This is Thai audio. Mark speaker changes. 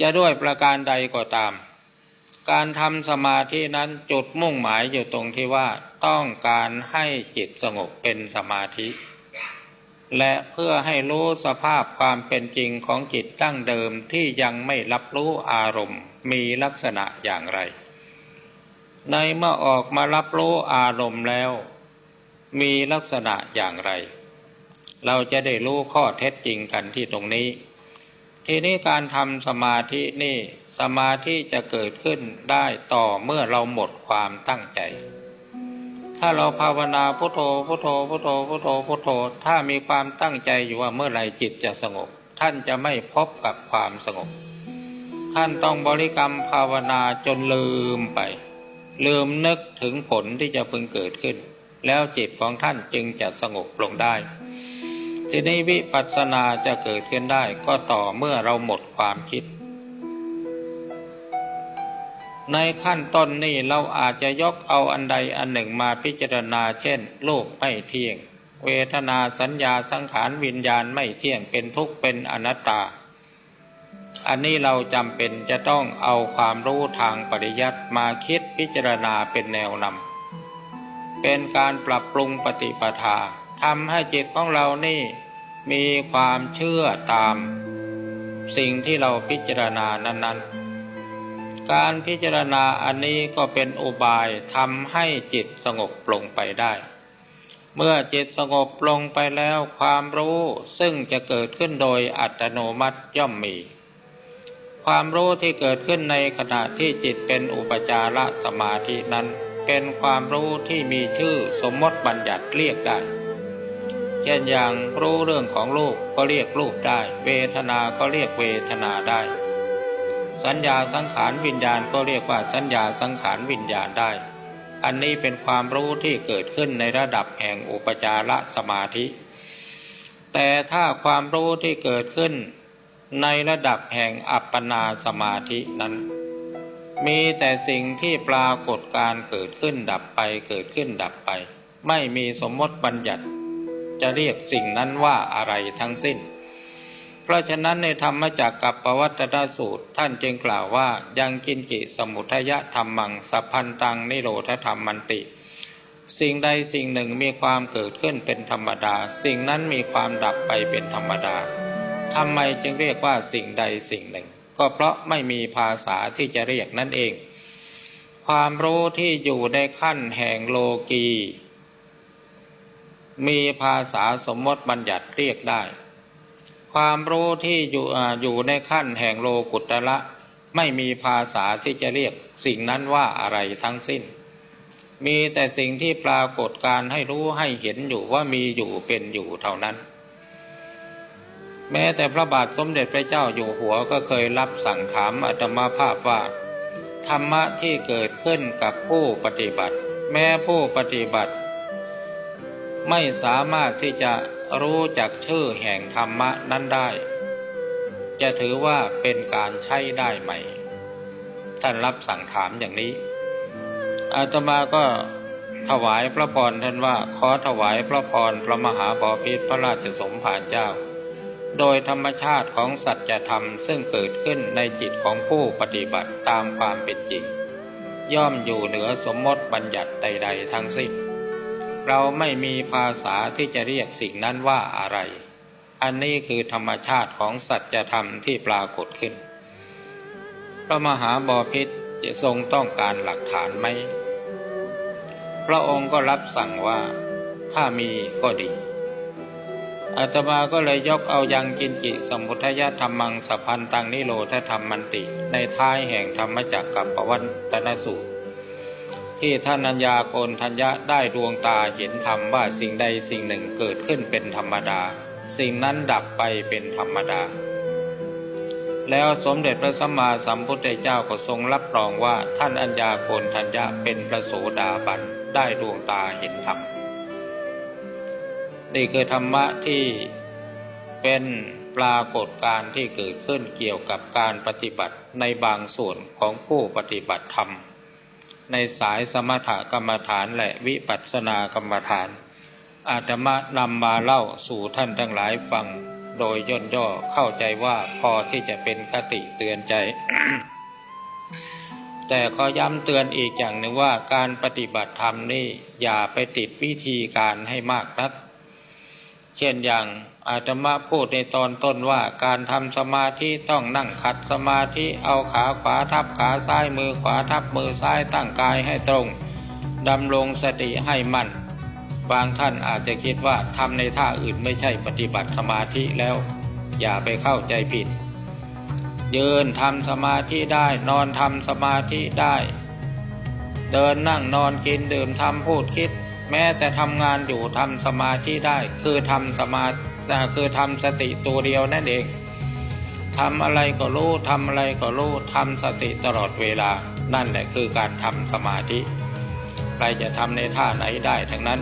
Speaker 1: จะด้วยประการใดก็ตาม การทำสมาธินั้นจุดมุ่งหมายอยู่ตรงที่ว่าต้องการให้จิตสงบเป็นสมาธิ และเพื่อให้รู้สภาพความเป็นจริงของจิตตั้งเดิมที่ยังไม่รับรู้อารมณ์มีลักษณะอย่างไร ในเมื่อออกมารับรู้อารมณ์แล้ว มีลักษณะอย่างไร เราจะได้รู้ข้อเท็จจริงกันที่ตรงนี้ ทีนี้การทำสมาธินี่สมาธิจะเกิดขึ้นได้ต่อเมื่อเราหมดความตั้งใจ ถ้าเราภาวนาพุทโธพุทโธพุทโธพุทโธพุทโธ ถ้ามีความตั้งใจอยู่ว่าเมื่อไรจิตจะสงบ ท่านจะไม่พบกับความสงบ ท่านต้องบริกรรมภาวนาจนลืมไป ลืมนึกถึงผลที่จะพึงเกิดขึ้น แล้วจิตของท่านจึงจะสงบลงได้ ทีนี้วิปัสสนาจะเกิดขึ้นได้ก็ต่อเมื่อเราหมดความคิด ในขั้นต้นนี้เราอาจจะยกเอาอันใดอันหนึ่งมาพิจารณาเช่น โลกไม่เที่ยง เวทนาสัญญาสังขารวิญญาณไม่เที่ยงเป็นทุกข์เป็นอนัตตา อันนี้เราจำเป็นจะต้องเอาความรู้ทางปริยัติมาคิดพิจารณาเป็นแนวนำเป็นการปรับปรุงปฏิปทาทำให้จิตของเรานี่ มีความเชื่อตาม สิ่งที่เราพิจารณานั้น ๆ การพิจารณาอันนี้ก็เป็นอุบายทำให้จิตสงบลงไปได้ เมื่อจิตสงบลงไปแล้วความรู้ซึ่งจะเกิดขึ้นโดยอัตโนมัติย่อมมี ความรู้ที่เกิดขึ้นในขณะที่จิตเป็นอุปจารสมาธินั้น เป็นความรู้ที่มีชื่อสมมติบัญญัติเรียกได้ เช่นอย่างรู้เรื่องของรูปก็เรียกรูปได้ เวทนา ก็เรียกเวทนาได้ สัญญาสังขารวิญญาณก็เรียกว่าสัญญาสังขารวิญญาณได้ อันนี้เป็นความรู้ที่เกิดขึ้นในระดับแห่งอุปจารสมาธิ แต่ถ้าความรู้ที่เกิดขึ้นในระดับแห่งอัปปนาสมาธินั้น มีแต่สิ่งที่ปรากฏการเกิดขึ้นดับไปเกิดขึ้นดับไป ไม่มีสมมติบัญญัติ จะเรียกสิ่งนั้นว่าอะไรทั้งสิ้น เพราะฉะนั้นในธรรมจักกับปวัตตสูตร ท่านจึงกล่าวว่ายังกินจิสมุทยะธรรมังสัพพันตังนิโรธธรรมมันติ สิ่งใดสิ่งหนึ่งมีความเกิดขึ้นเป็นธรรมดา สิ่งนั้นมีความดับไปเป็นธรรมดาทำไมจึงเรียกว่าสิ่งใดสิ่งหนึ่ง ก็เพราะไม่มีภาษาที่จะเรียกนั่นเอง ความรู้ที่อยู่ในขั้นแห่งโลกี มีภาษาสมมติบัญญัติเรียกได้ ความรู้ที่อยู่ออยู่ในขั้นแห่งโลกุตระไม่มีภาษาที่จะเรียกสิ่งนั้นว่าอะไรทั้งสิ้น มีแต่สิ่งที่ปรากฏการให้รู้ให้เห็นอยู่ว่ามีอยู่เป็นอยู่เท่านั้น แม้แต่พระบาทสมเด็จพระเจ้าอยู่หัวก็เคยรับสั่งถามอาตมาภาพว่า ธรรมะที่เกิดขึ้นกับผู้ปฏิบัติ แม้ผู้ปฏิบัติ ไม่สามารถที่จะรู้จักชื่อแห่งธรรมะนั้นได้ จะถือว่าเป็นการใช้ได้ไหม ท่านรับสั่งถามอย่างนี้อาตมาก็ถวายพระพรท่านว่าขอถวายพระพรพระมหาบอพิตรพระราชสมภารเจ้า โดยธรรมชาติของสัจธรรมซึ่งเกิดขึ้นในจิตของผู้ปฏิบัติตามความเป็นจริง ย่อมอยู่เหนือสมมติบัญญัติใด ๆ ทั้งสิ้น เราไม่มีภาษาที่จะเรียกสิ่งนั้นว่าอะไร อันนี้คือธรรมชาติของสัจธรรมที่ปรากฏขึ้น พระมหาบอพิตรจะทรงต้องการหลักฐานไหม พระองค์ก็รับสั่งว่า ถ้ามีก็ดีอาตมาก็เลยยกเอายังกินจิสมุทยธรรมังสัพพันตังนิโรธธรรมมันติ ในท้ายแห่งธรรมจักกับปวันตนสูตร ที่ท่านัญญาโกนทัญญะได้ดวงตาเห็นธรรมว่าสิ่งใดสิ่งหนึ่งเกิดขึ้นเป็นธรรมดา สิ่งนั้นดับไปเป็นธรรมดา แล้วสมเด็จพระสัมมาสัมพุทธเจ้าก็ทรงรับรองว่าท่านอัญญาโกนทัญญะเป็นพระโสดาบันได้ดวงตาเห็นธรรมนี่คือธรรมะที่เป็นปรากฏการณ์ที่เกิดขึ้นเกี่ยวกับการปฏิบัติในบางส่วนของผู้ปฏิบัติธรรม ในสายสมถกรรมฐานและวิปัสสนากรรมฐาน อาตมานำมาเล่าสู่ท่านทั้งหลายฟัง โดยย่นย่อเข้าใจว่าพอที่จะเป็นคติเตือนใจ แต่ขอย้ำเตือนอีกอย่างหนึ่งว่าการปฏิบัติธรรมนี่อย่าไปติดวิธีการให้มากนัก ช่นอย่างอาตมาพูดในตอนต้นว่าการทำสมาธิต้องนั่งขัดสมาธิเอาขาขวาทับขาซ้ายมือขวาทับมือซ้ายตั้งกายให้ตรงดำรงสติให้มั่น บางท่านอาจจะคิดว่าทำในท่าอื่นไม่ใช่ปฏิบัติสมาธิแล้ว อย่าไปเข้าใจผิด ยืนทำสมาธิได้นอนทำสมาธิได้ เดินนั่งนอนกินดื่มทำพูดคิด แม้แต่ทำงานอยู่ทำสมาธิได้ คือทำสมาคือทำสติตัวเดียวนั่นเองทำอะไรก็รู้ทำอะไรก็รู้ทำสติตลอดเวลา นั่นแหละคือการทำสมาธิ ใครจะทำในท่าไหนได้ทั้งนั้น